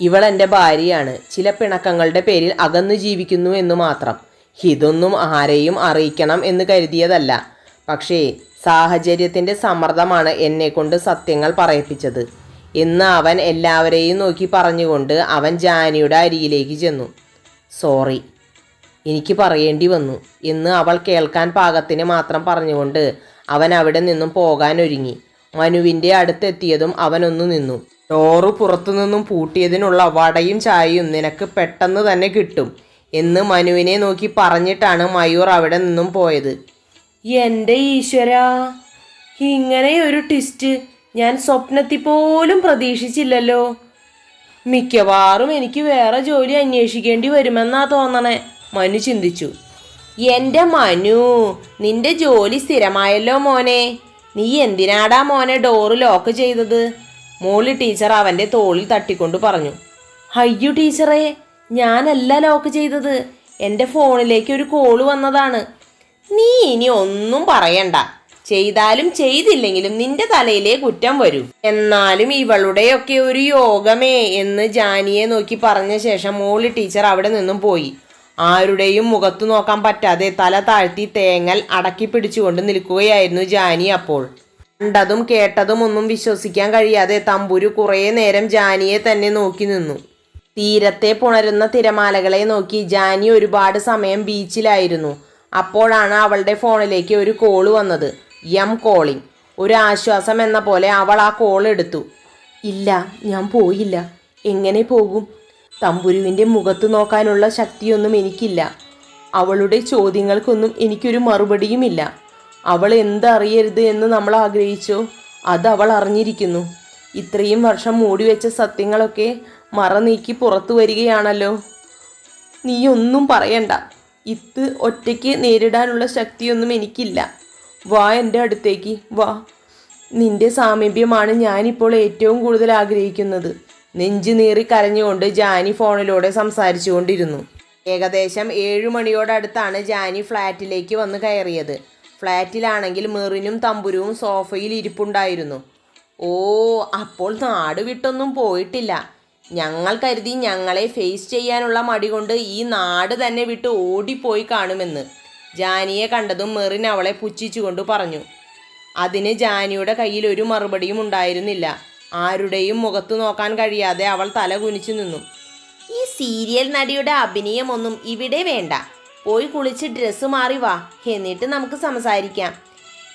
ഇവൾ എന്റെ ഭാര്യയാണ്. ചില പിണക്കങ്ങളുടെ പേരിൽ അകന്നു ജീവിക്കുന്നു എന്ന് മാത്രം. ഇതൊന്നും ആരെയും അറിയിക്കണം എന്ന് കരുതിയതല്ല. പക്ഷേ സാഹചര്യത്തിന്റെ സമ്മർദ്ദമാണ് എന്നെക്കൊണ്ട് സത്യങ്ങൾ പറയിപ്പിച്ചത്. ഇന്ന് അവൻ എല്ലാവരെയും നോക്കി പറഞ്ഞുകൊണ്ട് അവൻ ജാനിയുടെ അരിയിലേക്ക് ചെന്നു. സോറി എനിക്ക് പറയേണ്ടി വന്നു. എന്ന് അവൾ കേൾക്കാൻ പാകത്തിന് മാത്രം പറഞ്ഞുകൊണ്ട് അവൻ അവിടെ നിന്നും പോകാൻ ഒരുങ്ങി മനുവിന്റെ അടുത്തെത്തിയതും അവനൊന്നു നിന്നു. ഡോറ് പുറത്തുനിന്നും പൂട്ടിയതിനുള്ള വടയും ചായയും നിനക്ക് പെട്ടെന്ന് തന്നെ കിട്ടും എന്ന് മനുവിനെ നോക്കി പറഞ്ഞിട്ടാണ് മയൂർ അവിടെ നിന്നും പോയത്. എന്റെ ഈശ്വര ഇങ്ങനെ ഒരു ട്വിസ്റ്റ് ഞാൻ സ്വപ്നത്തിൽ പോലും പ്രതീക്ഷിച്ചില്ലല്ലോ. മിക്കവാറും എനിക്ക് വേറെ ജോലി അന്വേഷിക്കേണ്ടി വരുമെന്നാ തോന്നണേ മനു ചിന്തിച്ചു. എന്റെ മനു നിന്റെ ജോലി സ്ഥിരമായല്ലോ മോനെ. നീ എന്തിനാടാ മോനെ ഡോറ് ലോക്ക് ചെയ്തത്? മോളി ടീച്ചർ അവന്റെ തോളിൽ തട്ടിക്കൊണ്ട് പറഞ്ഞു. അയ്യോ ടീച്ചറേ ഞാനല്ല ലോക്ക് ചെയ്തത്. എന്റെ ഫോണിലേക്ക് ഒരു കോൾ വന്നതാണ്. നീ ഇനി ഒന്നും പറയണ്ട. ചെയ്താലും ചെയ്തില്ലെങ്കിലും നിന്റെ തലയിലെ കുറ്റം വരൂ. എന്നാലും ഇവളുടെയൊക്കെ ഒരു യോഗമേ എന്ന് ജാനിയെ നോക്കി പറഞ്ഞ ശേഷം മോളി ടീച്ചർ അവിടെ നിന്നും പോയി. ആരുടെയും മുഖത്തു നോക്കാൻ പറ്റാതെ തല താഴ്ത്തി തേങ്ങൽ അടക്കി പിടിച്ചുകൊണ്ട് നിൽക്കുകയായിരുന്നു ജാനി അപ്പോൾ. കണ്ടതും കേട്ടതും ഒന്നും വിശ്വസിക്കാൻ കഴിയാതെ തമ്പുരു കുറേ നേരം ജാനിയെ തന്നെ നോക്കി നിന്നു. തീരത്തെ പുണരുന്ന തിരമാലകളെ നോക്കി ജാനി ഒരുപാട് സമയം ബീച്ചിലായിരുന്നു. അപ്പോഴാണ് അവളുടെ ഫോണിലേക്ക് ഒരു കോൾ വന്നത്. M calling. ഒരു ആശ്വാസം എന്ന പോലെ അവൾ ആ കോൾ എടുത്തു. ഇല്ല ഞാൻ പോയില്ല. എങ്ങനെ പോകും? തമ്പുരുവിന്റെ മുഖത്ത് നോക്കാനുള്ള ശക്തിയൊന്നും എനിക്കില്ല. അവളുടെ ചോദ്യങ്ങൾക്കൊന്നും എനിക്കൊരു മറുപടിയുമില്ല. അവൾ എന്തറിയരുത് എന്ന് നമ്മൾ ആഗ്രഹിച്ചോ? അത് അവൾ അറിഞ്ഞിരിക്കുന്നു. ഇത്രയും വർഷം മൂടിവെച്ച സത്യങ്ങളൊക്കെ മറ നീക്കി പുറത്തു വരികയാണല്ലോ. നീയൊന്നും പറയണ്ട. ഇത് ഒറ്റയ്ക്ക് നേരിടാനുള്ള ശക്തിയൊന്നും എനിക്കില്ല. വാ എന്റെ അടുത്തേക്ക്. വാ. നിന്റെ സാമീപ്യമാണ് ഞാനിപ്പോൾ ഏറ്റവും കൂടുതൽ ആഗ്രഹിക്കുന്നത്. നെഞ്ചു നീറി കരഞ്ഞുകൊണ്ട് ജാനി ഫോണിലൂടെ സംസാരിച്ചുകൊണ്ടിരുന്നു. ഏകദേശം ഏഴു മണിയോടടുത്താണ് ജാനി ഫ്ലാറ്റിലേക്ക് വന്ന് കയറിയത്. ഫ്ലാറ്റിലാണെങ്കിൽ മെറിനും തമ്പുരുവും സോഫയിൽ ഇരിപ്പുണ്ടായിരുന്നു. ഓ അപ്പോൾ നാട് വിട്ടൊന്നും പോയിട്ടില്ല. ഞങ്ങൾ കരുതി ഞങ്ങളെ ഫേസ് ചെയ്യാനുള്ള മടി കൊണ്ട് ഈ നാട് തന്നെ വിട്ട് ഓടിപ്പോയി കാണുമെന്ന്. ജാനിയെ കണ്ടതും മെറിൻ അവളെ പുച്ഛിച്ചുകൊണ്ട് പറഞ്ഞു. അതിന് ജാനിയുടെ കയ്യിൽ ഒരു മറുപടിയും ഉണ്ടായിരുന്നില്ല. ആരുടെയും മുഖത്തു നോക്കാൻ കഴിയാതെ അവൾ തല കുനിച്ചു നിന്നു. ഈ സീരിയൽ നടിയുടെ അഭിനയമൊന്നും ഇവിടെ വേണ്ട. പോയി കുളിച്ച് ഡ്രസ്സ് മാറി വാ. എന്നിട്ട് നമുക്ക് സംസാരിക്കാം.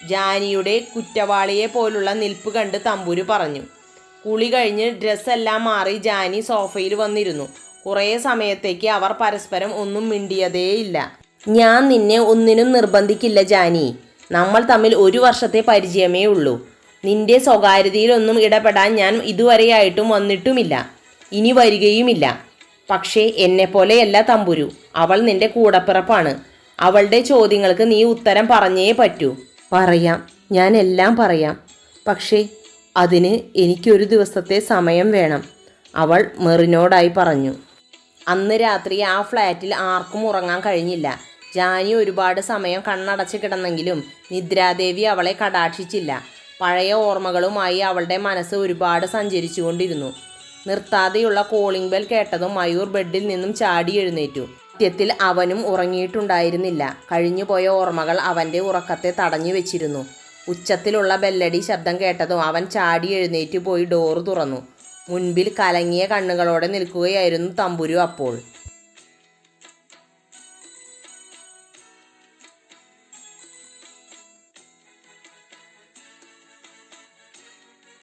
ജാനിയുടെ കുറ്റവാളിയെ പോലുള്ള നിൽപ്പ് കണ്ട് തമ്പൂര് പറഞ്ഞു. കുളി കഴിഞ്ഞ് ഡ്രസ്സെല്ലാം മാറി ജാനി സോഫയിൽ വന്നിരുന്നു. കുറേ സമയത്തേക്ക് അവർ പരസ്പരം ഒന്നും മിണ്ടിയതേയില്ല. ഞാൻ നിന്നെ ഒന്നിനും നിർബന്ധിക്കില്ല ജാനി. നമ്മൾ തമ്മിൽ ഒരു വർഷത്തെ പരിചയമേ ഉള്ളൂ. നിന്റെ സ്വകാര്യതയിലൊന്നും ഇടപെടാൻ ഞാൻ ഇതുവരെയായിട്ടും വന്നിട്ടുമില്ല. ഇനി വരികയുമില്ല. പക്ഷേ എന്നെപ്പോലെയല്ല തമ്പുരു. അവൾ നിന്റെ കൂടപ്പിറപ്പാണ്. അവളുടെ ചോദ്യങ്ങൾക്ക് നീ ഉത്തരം പറഞ്ഞേ പറ്റൂ. പറയാം. ഞാൻ എല്ലാം പറയാം. പക്ഷേ അതിന് എനിക്കൊരു ദിവസത്തെ സമയം വേണം. അവൾ മെറിനോടായി പറഞ്ഞു. അന്ന് രാത്രി ആ ഫ്ലാറ്റിൽ ആർക്കും ഉറങ്ങാൻ കഴിഞ്ഞില്ല. ജാനി ഒരുപാട് സമയം കണ്ണടച്ച് കിടന്നെങ്കിലും നിദ്രാദേവി അവളെ കടാക്ഷിച്ചില്ല. പഴയ ഓർമ്മകളുമായി അവളുടെ മനസ്സ് ഒരുപാട് സഞ്ചരിച്ചുകൊണ്ടിരുന്നു. നിർത്താതെയുള്ള കോളിംഗ് ബെൽ കേട്ടതും മയൂർ ബെഡിൽ നിന്നും ചാടി എഴുന്നേറ്റു. സത്യത്തിൽ അവനും ഉറങ്ങിയിട്ടുണ്ടായിരുന്നില്ല. കഴിഞ്ഞുപോയ ഓർമ്മകൾ അവന്റെ ഉറക്കത്തെ തടഞ്ഞു വെച്ചിരുന്നു. ഉച്ചത്തിലുള്ള ബെല്ലടി ശബ്ദം കേട്ടതും അവൻ ചാടി എഴുന്നേറ്റ് പോയി ഡോറ് തുറന്നു. മുൻപിൽ കലങ്ങിയ കണ്ണുകളോടെ നിൽക്കുകയായിരുന്നു തമ്പുരു അപ്പോൾ.